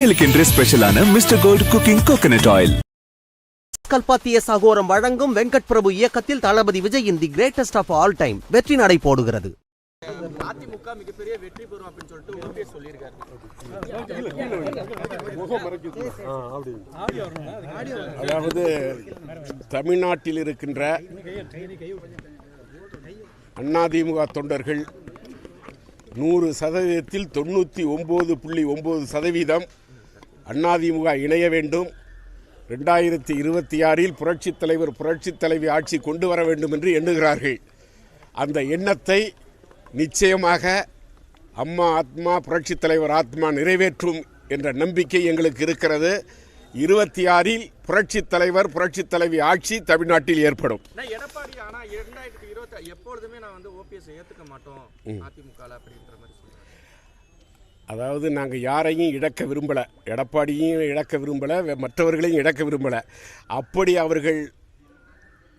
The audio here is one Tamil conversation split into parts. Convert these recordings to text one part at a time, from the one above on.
சமையலுக்கென்று ஸ்பெஷலான mister gold cooking coconut oil கல்பாத்திய சகோரம் வழங்கும் வெங்கட் பிரபு இயக்கத்தில் தளபதி விஜயின் the greatest of all time வெற்றி நடை போடுகிறது. அதிமுக மிகப்பெரிய வெற்றி பெறும் அப்படின்னு சொல்லிட்டு சொல்லியிருக்காரு. அதாவது தமிழ்நாட்டில் இருக்கின்ற அதிமுக தொண்டர்கள் நூறு சதவீதத்தில் தொண்ணூற்றி ஒம்பது புள்ளி ஒம்பது சதவீதம் அதிமுக இணைய வேண்டும். ரெண்டாயிரத்தி இருபத்தி ஆறில் புரட்சித் தலைவர் புரட்சித் தலைவி ஆட்சி கொண்டு வர வேண்டும் என்று எண்ணுகிறார்கள். அந்த எண்ணத்தை நிச்சயமாக அம்மா ஆத்மா புரட்சித் தலைவர் ஆத்மா நிறைவேற்றும் என்ற நம்பிக்கை எங்களுக்கு இருக்கிறது. இருபத்தி ஆறில் புரட்சித் தலைவர் புரட்சித் தலைவி ஆட்சி தமிழ்நாட்டில் ஏற்படும். எடப்பாடி ஆனா இரண்டாயிரத்தி இருபத்தி எப்பொழுதுமே நான் வந்து ஓபிஎஸ் ஏத்துக்க மாட்டோம். அதிமுக அப்படின்ற மாதிரி சொல்றாரு அதாவது நாங்கள் யாரையும் இழக்க விரும்பலை. எடப்பாடியும் இழக்க விரும்பலை மற்றவர்களையும் இழக்க விரும்பலை. அப்படி அவர்கள்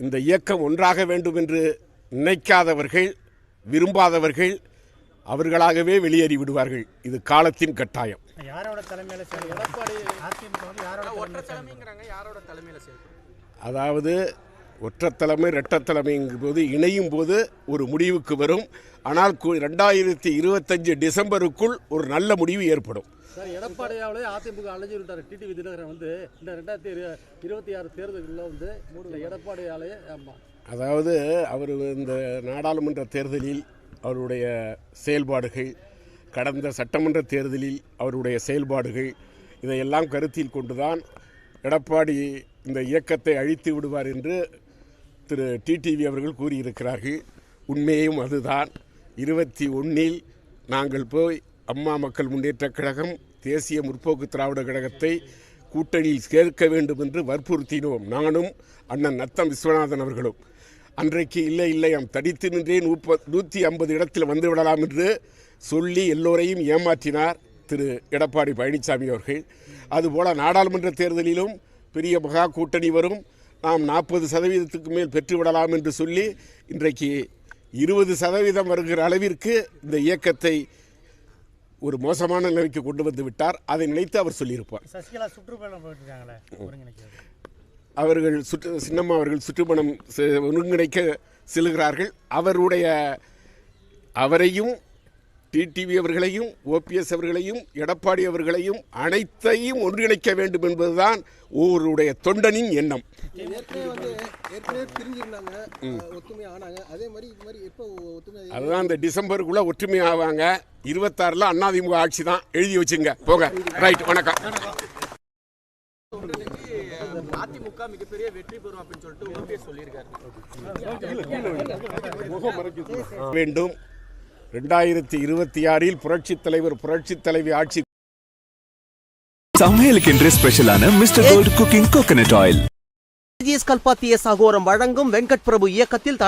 இந்த இயக்கம் ஒன்றாக வேண்டும் என்று நினைக்காதவர்கள் விரும்பாதவர்கள் அவர்களாகவே வெளியேறி விடுவார்கள். இது காலத்தின் கட்டாயம். அதாவது ஒற்றத்தலைமை இரட்டத்தலைமைங்கும் போது இணையும் போது ஒரு முடிவுக்கு வரும். ஆனால் ரெண்டாயிரத்தி இருபத்தஞ்சு டிசம்பருக்குள் ஒரு நல்ல முடிவு ஏற்படும். சார் எடப்பாடியாவிலே அதிமுக அலைஞ்சு விட்டார் டிடிவி தினகரன் வந்து. இந்த ரெண்டாயிரத்தி இரு- இருபத்தி ஆறு தேர்தல்களில் வந்து எடப்பாடியாலே ஆமாம் அதாவது அவர் இந்த நாடாளுமன்ற தேர்தலில் அவருடைய செயல்பாடுகள் கடந்த சட்டமன்ற தேர்தலில் அவருடைய செயல்பாடுகள் இதையெல்லாம் கருத்தில் கொண்டுதான் எடப்பாடி இந்த இயக்கத்தை அழித்து விடுவார் என்று திரு டிடிவி அவர்கள் கூறியிருக்கிறார்கள். உண்மையும் அதுதான். இருபத்தி ஒன்றில் நாங்கள் போய் அம்மா மக்கள் முன்னேற்றக் கழகம் தேசிய முற்போக்கு திராவிட கழகத்தை கூட்டணியில் சேர்க்க வேண்டும் என்று வற்புறுத்தினோம். நானும் அண்ணன் நத்தம் விஸ்வநாதன் அவர்களும். அன்றைக்கு இல்லை இல்லை நாம் தடித்து நின்றே நூப்ப நூற்றி ஐம்பது இடத்தில் வந்து விடலாம் என்று சொல்லி எல்லோரையும் ஏமாற்றினார் திரு எடப்பாடி பழனிசாமி அவர்கள். அதுபோல நாடாளுமன்ற தேர்தலிலும் பெரிய மகா கூட்டணி வரும். நாம் நாற்பது சதவீதத்துக்கு மேல் பெற்றுவிடலாம் என்று சொல்லி இன்றைக்கு இருபது சதவீதம் வருகிற அளவிற்கு இந்த இயக்கத்தை ஒரு மோசமான நிலைக்கு கொண்டு வந்து விட்டார். அதை நினைத்து அவர் சொல்லியிருப்பார். அவர்கள் சுற்று சின்னம்மா அவர்கள் சுற்றுப்பணம் ஒருங்கிணைக்க செல்கிறார்கள். அவருடைய அவரையும் டிடிவி அவர்களையும் ஓபிஎஸ் அவர்களையும் எடப்பாடி அவர்களையும் அனைத்தையும் ஒன்றிணைக்க வேண்டும் என்பதுதான் ஒவ்வொருடைய தொண்டனின் எண்ணம். ஏற்கனவே வந்து ஏற்கனவே பிரிஞ்சிருந்தாங்க ஒத்துமை ஆனாங்க அதே மாதிரி இது மாதிரி எப்போ ஒத்துமை அதுதான் இந்த டிசம்பருக்குள்ள ஒற்றுமை ஆவாங்க இருபத்தாறுல அதிமுக ஆட்சி தான். எழுதி வச்சுங்க. போங்க. ரைட். வணக்கம். அதிமுக மிகப்பெரிய வெற்றி பெறும் அப்படின்னு சொல்லிட்டு ஓபிஎஸ் சொல்லியிருக்காரு. வேண்டும். ரெண்டாயிரத்தி இருபத்தி ஆறில் புரட்சித் தலைவர் புரட்சித் தலைவி ஆட்சி சமையலுக்கென்று ஸ்பெஷலான mister gold cooking coconut oil கல்பாத்திய சகோரம் வழங்கும் வெங்கட் பிரபு இயக்கத்தில்